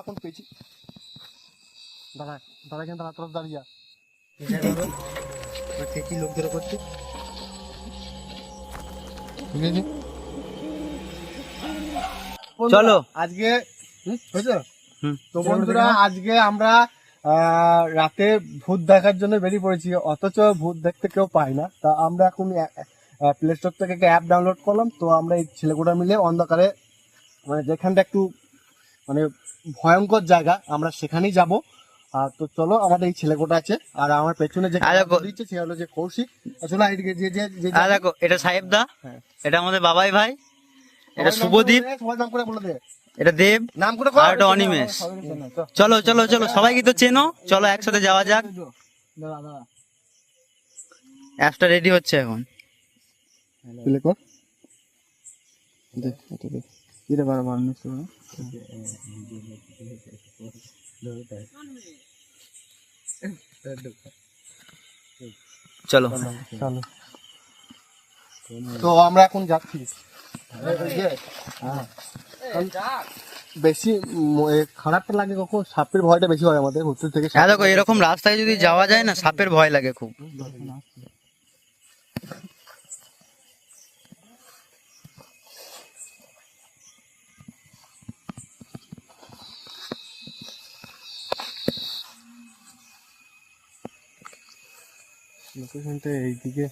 এখন পেয়েছি। দাদা দাদা কিন্তু দাদা তোর দাঁড়িয়ে ঠিকই লোক ধরে করছে ঠিক আছে। চলো। আজকে তো বন্ধুরা আজকে আমরা আহ, রাতে ভূত দেখার জন্য বেরিয়ে পড়েছি অথচ ভূত দেখতে কেউ পাই না। তা আমরা এখন প্লে স্টোর থেকে একটা অ্যাপ ডাউনলোড করলাম। তো আমরা এই ছেলেগুলো মিলে অন্ধকারে মানে যেখানটা একটু মানে ভয়ঙ্কর জায়গা আমরা সেখানেই যাব। আর তো চলো আমাদের এই ছেলেকোটা আছে। আর আমার পেছনে যে দেখো- দিচ্ছে সে হলো যে কৌশিক। আসলে এইদিকে যে যে যে দেখো এটা সাহেব দা। হ্যাঁ। এটা আমাদের বাবাই ভাই। এটা শুভদীপ। সবাই নাম করে বলে দে। এটা দেব। নাম করে আর এটা অনিমেষ। চলো। চলো চলো সবাই কি তো চেনো। চলো একসাথে যাওয়া যাক। অ্যাপটা রেডি হচ্ছে এখন। প্লে কর। এটা বার বার চলো। চলো। তো আমরা এখন যাচ্ছি। হ্যাঁ। বেশি খারাপটা লাগে কখন? সাপের ভয়টা বেশি হয় আমাদের হোটেল থেকে হ্যাঁ দেখো এরকম রাস্তায় যদি যাওয়া যায় না সাপের ভয় লাগে খুব। লোকেশনটা এইদিকে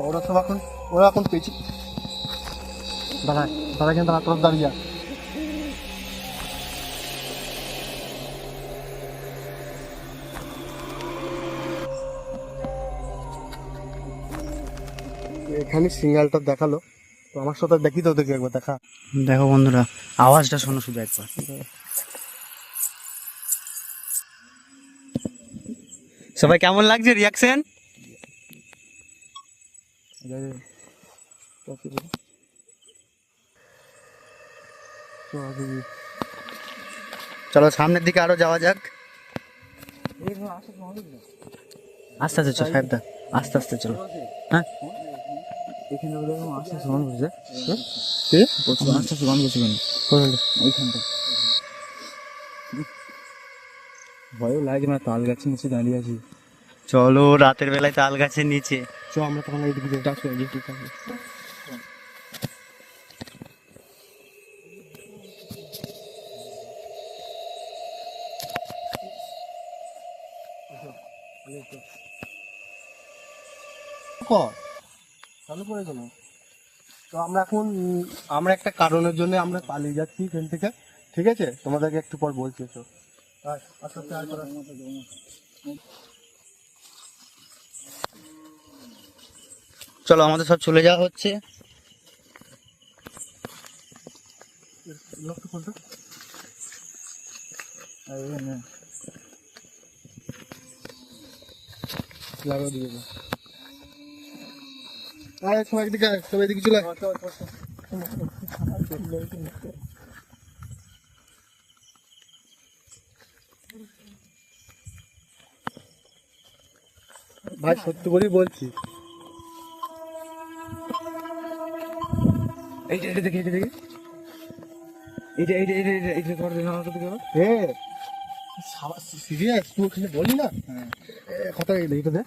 ওরা সব এখন ওরা এখন পেয়েছি দাদা দাদা কিন্তু দাদা তোর দাঁড়িয়ে এখানে সিঙ্গালটা দেখাল তো আমার সাথে দেখি তো দেখি একবার দেখা। দেখো বন্ধুরা, আওয়াজটা শোনো শুধু একবার। সবাই কেমন লাগছে রিয়াকশন চলো সামনের দিকে আরও যাওয়া যাক। আস্তে আস্তে চলো, সাহেবদা। আস্তে আস্তে চলো। হ্যাঁ? এখানে ওরকম কি? করছে কেন? ওইখানটা। ভয়ও লাগে না তাল গাছের নিচে দাঁড়িয়ে আছি। চলো রাতের বেলায় তাল গাছের নিচে। চ আমরা তখন এইদিকে ঠিক আছে কর চালু করে গেল। তো আমরা এখন আমরা একটা কারণের জন্য আমরা পালিয়ে যাচ্ছি এখান থেকে ঠিক আছে? তোমাদেরকে একটু পর বলছি তো। চলো আমাদের সব চলে যাওয়া হচ্ছে। দিয়ে। আয় এদিকে আয়, সবাই এদিকে চলে। ভাই সত্যি করেই বলছি। এইটা এইটা দেখি এইটা দেখি। এইটা এইটা এইটা এইটা এইটা কর দেখি আমার দিকে হে সিরিয়াস তুই ওখানে বলি না? এ, কথা এই এইটা দে।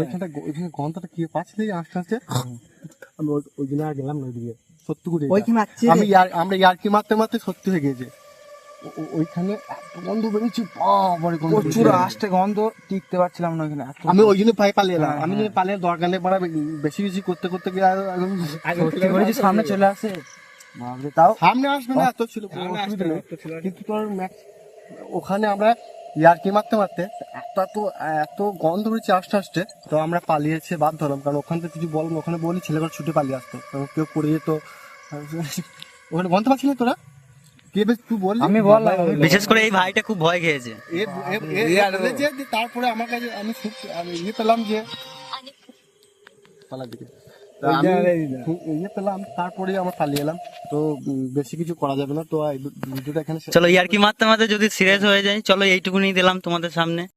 ওইখানটা ওইখানে গন্ধটা কি? পাচ্ছিলি আস্তে আস্তে? আমি ওই- জন্য আর গেলাম না ওইদিকে। আমি ইয়ার আমরা ইয়ারকি মারতে মারতে সত্যি হয়ে ওইখানে এত গন্ধ বাবারে গন্ধ প্রচুর আস্তে গন্ধ টিকতে পারছিলাম না ওখানে এত- আমি ওই জন্য পাই পালিয়ে এলাম। হ্যাঁ, আমি যদি পালিয়ে দরকার নেই পারা বেশি বেশি করতে করতে গিয়ে সামনে চলে আসে। তাও সামনে আসবে না এত ছিল কিন্তু তোর ম্যাক্স ওখানে আমরা ইয়ারকি মারতে মারতে এত তো এত গন্ধ বেরোচ্ছে আস্তে আস্তে তো আমরা পালিয়েছে বাদ ধরলাম কারণ ওখান থেকে কিছু বল ওখানে বলি ছেলেগুলো ছুটে পালিয়ে আসতো। কারণ কেউ পড়ে যেত। ওখানে গন্ধ পাচ্ছিলি তোরা? কে বেশ তুই বললি? আমি বললাম, বিশেষ করে এই ভাইটা খুব ভয় খেয়েছে। তারপরে আমার কাছে আমি আমি ইয়ে পেলাম যে পালার দিকে। ইয়ে পেলাম তারপরে আমরা পালিয়ে এলাম। তো বেশি কিছু করা যাবে না। তো এই ভিডিওটা এখানে চলো ইয়ার কি মারতে মারতে যদি সিরিয়াস হয়ে যায় চলো এইটুকুনি দিলাম তোমাদের সামনে।